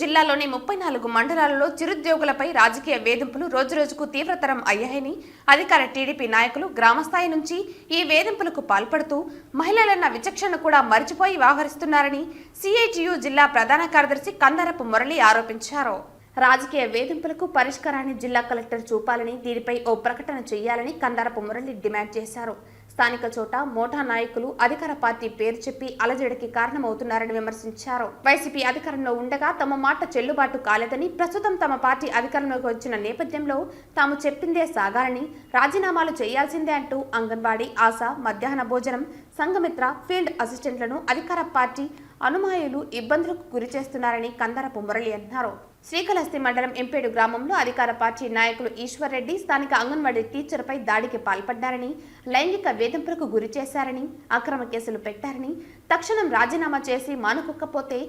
జిల్లాలోని ముప్పై నాలుగు మండలాలలో చిరుద్యోగులపై రాజకీయ వేధింపులు రోజురోజుకు తీవ్రతరం అయ్యాయని అధికార టీడీపీ నాయకులు గ్రామస్థాయి నుంచి ఈ వేధింపులకు పాల్పడుతూ మహిళలన్న విచక్షణ కూడా మరిచిపోయి వ్యవహరిస్తున్నారని సిఐటియు జిల్లా ప్రధాన కార్యదర్శి కందరపు మురళి ఆరోపించారు. రాజకీయ వేధింపులకు పరిష్కారాన్ని జిల్లా కలెక్టర్ చూపాలని దీనిపై ఓ ప్రకటన చేయాలని కందారపు మురళి డిమాండ్ చేశారు. స్థానిక చోట మోఠా నాయకులు అధికార పార్టీ పేరు చెప్పి అలజడికి కారణమవుతున్నారని విమర్శించారు. వైసీపీ అధికారంలో ఉండగా తమ మాట చెల్లుబాటు కాలేదని ప్రస్తుతం తమ పార్టీ అధికారంలోకి వచ్చిన నేపథ్యంలో తాము చెప్పిందే సాగాలని రాజీనామాలు చేయాల్సిందే అంటూ అంగన్వాడీ ఆశ మధ్యాహ్న భోజనం సంఘమిత్ర ఫీల్డ్ అసిస్టెంట్లను అధికార పార్టీ అనుమాయులు ఇబ్బందులకు గురి చేస్తున్నారని కందరపు మురళి అన్నారు. శ్రీకాళహస్తి మండలం ఎంపేడు గ్రామంలో అధికార పార్టీ నాయకులు ఈశ్వర్ రెడ్డి స్థానిక అంగన్వాడీ టీచర్పై దాడికి పాల్పడ్డారని లైంగిక వేధింపులకు గురి చేశారని అక్రమ కేసులు పెట్టారని తక్షణం రాజీనామా చేసి మానుకోకపోతే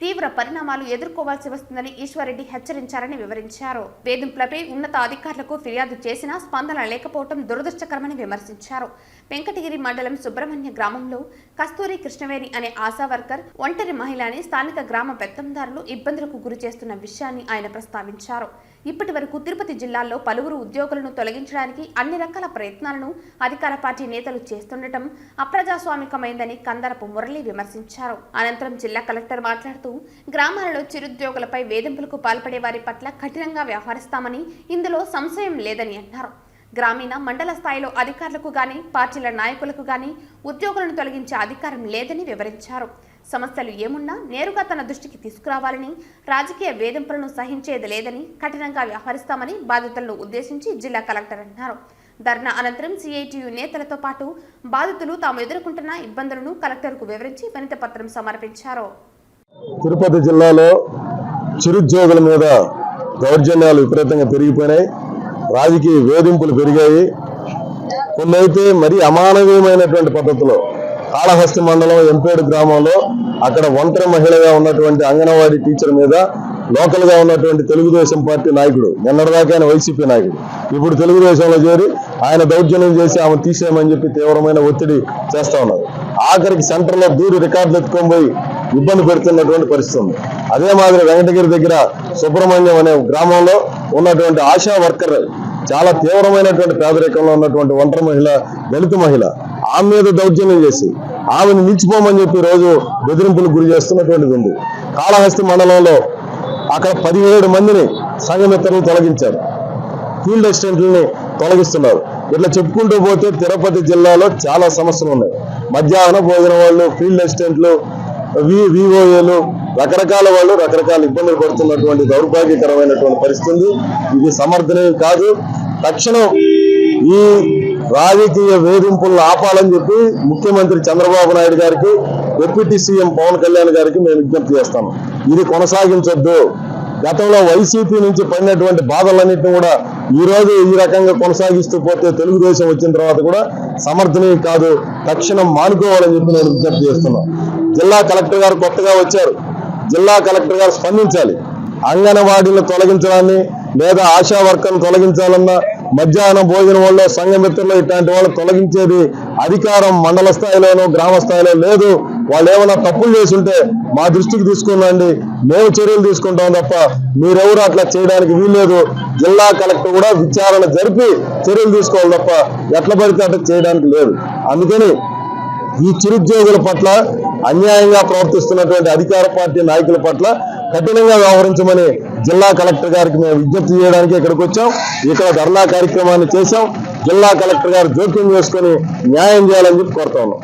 తీవ్ర పరిణామాలు ఎదుర్కోవాల్సి వస్తుందని ఈశ్వర్రెడ్డి హెచ్చరించారని వివరించారు. వేధింపులపై ఉన్నత అధికారులకు ఫిర్యాదు చేసినా స్పందన లేకపోవడం దురదృష్టకరమని విమర్శించారు. వెంకటగిరి మండలం సుబ్రహ్మణ్య గ్రామంలో కస్తూరి కృష్ణవేణి అనే ఆశా వర్కర్ ఒంటరి మహిళని స్థానిక గ్రామ పెత్తందారులు ఇబ్బందులకు గురి చేస్తున్న విషయాన్ని ఆయన ప్రస్తావించారు. ఇప్పటి వరకు తిరుపతి జిల్లాలో పలువురు ఉద్యోగులను తొలగించడానికి అన్ని రకాల ప్రయత్నాలను అధికార పార్టీ నేతలు చేస్తుండటం అప్రజాస్వామికమైందని కందరపు మురళి విమర్శించారు. అనంతరం జిల్లా కలెక్టర్ మాట్లాడుతూ గ్రామాలలో చిరుద్యోగులపై వేధింపులకు పాల్పడే వారి పట్ల కఠినంగా వ్యవహరిస్తామని ఇందులో సంశయం లేదని అన్నారు. గ్రామీణ మండల స్థాయిలో అధికారులకు గాని పార్టీల నాయకులకు గాని ఉద్యోగులను తొలగించే అధికారం లేదని వివరించారు. సమస్యలు ఏమున్నా నేరుగా తన దృష్టికి తీసుకురావాలని రాజకీయ వేధింపులను సహించేది లేదని కఠినంగా వ్యవహరిస్తామని బాధితులను ఉద్దేశించి జిల్లా కలెక్టర్ అన్నారు. ధర్నా అనంతరం సిఐటియు నేతలతో పాటు బాధితులు తాము ఎదుర్కొంటున్న ఇబ్బందులను కలెక్టర్కు వివరించి వినతి పత్రం సమర్పించారు. తిరుపతి జిల్లాలో చిరుద్యోగుల మీద దౌర్జన్యాలు విపరీతంగా పెరిగిపోయినాయి. రాజకీయ వేధింపులు పెరిగాయి. కొన్నైతే మరీ అమానవీయమైనటువంటి పద్ధతిలో కాళహస్తి మండలం ఎంపేడు గ్రామంలో అక్కడ ఒంటరి మహిళగా ఉన్నటువంటి అంగన్వాడీ టీచర్ మీద లోకల్గా ఉన్నటువంటి తెలుగుదేశం పార్టీ నాయకుడు నిన్నటిదాకా ఆయన వైసీపీ నాయకుడు. ఇప్పుడు తెలుగుదేశంలో చేరి ఆయన దౌర్జన్యం చేసి ఆమె తీసేయమని చెప్పి తీవ్రమైన ఒత్తిడి చేస్తా ఉన్నారు. ఆఖరికి సెంటర్లో దూరి రికార్డులు ఎత్తుకొని పోయి ఇబ్బంది పెడుతున్నటువంటి పరిస్థితి ఉంది. అదే మాదిరి వెంకటగిరి దగ్గర సుబ్రహ్మణ్యం అనే గ్రామంలో ఉన్నటువంటి ఆశా వర్కర్ చాలా తీవ్రమైనటువంటి పేదరికంలో ఉన్నటువంటి ఒంటరి మహిళ దళిత మహిళ ఆమె మీద దౌర్జన్యం చేసి ఆమెను నిలిచిపోమని చెప్పి రోజు బెదిరింపులకు గురి చేస్తున్నటువంటిది ఉంది. కాళహస్తి మండలంలో అక్కడ పదిహేడు మందిని సంఘమిత్రులు తొలగించారు. ఫీల్డ్ అసిస్టెంట్లని తొలగిస్తున్నారు. ఇట్లా చెప్పుకుంటూ పోతే తిరుపతి జిల్లాలో చాలా సమస్యలు ఉన్నాయి. మధ్యాహ్న భోజనం వాళ్ళు ఫీల్డ్ అసిస్టెంట్లు వి విఓఏలు రకరకాల వాళ్ళు రకరకాల ఇబ్బందులు పడుతున్నటువంటి దౌర్భాగ్యకరమైనటువంటి పరిస్థితి. ఇది సమర్థనీయం కాదు. తక్షణం ఈ రాజకీయ వేధింపులను ఆపాలని చెప్పి ముఖ్యమంత్రి చంద్రబాబు నాయుడు గారికి డిప్యూటీ సీఎం పవన్ కళ్యాణ్ గారికి మేము విజ్ఞప్తి చేస్తాము ఇది కొనసాగించొద్దు. గతంలో వైసీపీ నుంచి పడినటువంటి బాధలన్నింటినీ కూడా ఈ రోజు ఈ రకంగా కొనసాగిస్తూ పోతే తెలుగుదేశం వచ్చిన తర్వాత కూడా సమర్థనీయం కాదు. తక్షణం మానుకోవాలని చెప్పి నేను విజ్ఞప్తి చేస్తున్నాను. జిల్లా కలెక్టర్ గారు కొత్తగా వచ్చారు. జిల్లా కలెక్టర్ గారు స్పందించాలి. అంగన్వాడీలను తొలగించడాన్ని లేదా ఆశా వర్కర్ను తొలగించాలన్నా మధ్యాహ్నం భోజనం వల్ల సంఘమిత్రులు ఇట్లాంటి వాళ్ళు తొలగించేది అధికారం మండల స్థాయిలోనూ గ్రామ స్థాయిలో లేదు. వాళ్ళు ఏమైనా తప్పులు చేసి ఉంటే మా దృష్టికి తీసుకున్నాండి మేము చర్యలు తీసుకుంటాం తప్ప మీరెవరు అట్లా చేయడానికి వీల్లేదు. జిల్లా కలెక్టర్ కూడా విచారణ జరిపి చర్యలు తీసుకోవాలి తప్ప ఎట్ల పడితే అట్లా చేయడానికి లేదు. అందుకని ఈ చిరుద్యోగుల పట్ల అన్యాయంగా ప్రవర్తిస్తున్నటువంటి అధికార పార్టీ నాయకుల పట్ల కఠినంగా వ్యవహరించమని జిల్లా కలెక్టర్ గారికి మేము విజ్ఞప్తి చేయడానికి ఇక్కడికి వచ్చాం. ఇక్కడ ధర్నా కార్యక్రమాన్ని చేశాం. జిల్లా కలెక్టర్ గారు జోక్యం చేసుకొని న్యాయం చేయాలని చెప్పి కోరుతా ఉన్నాం.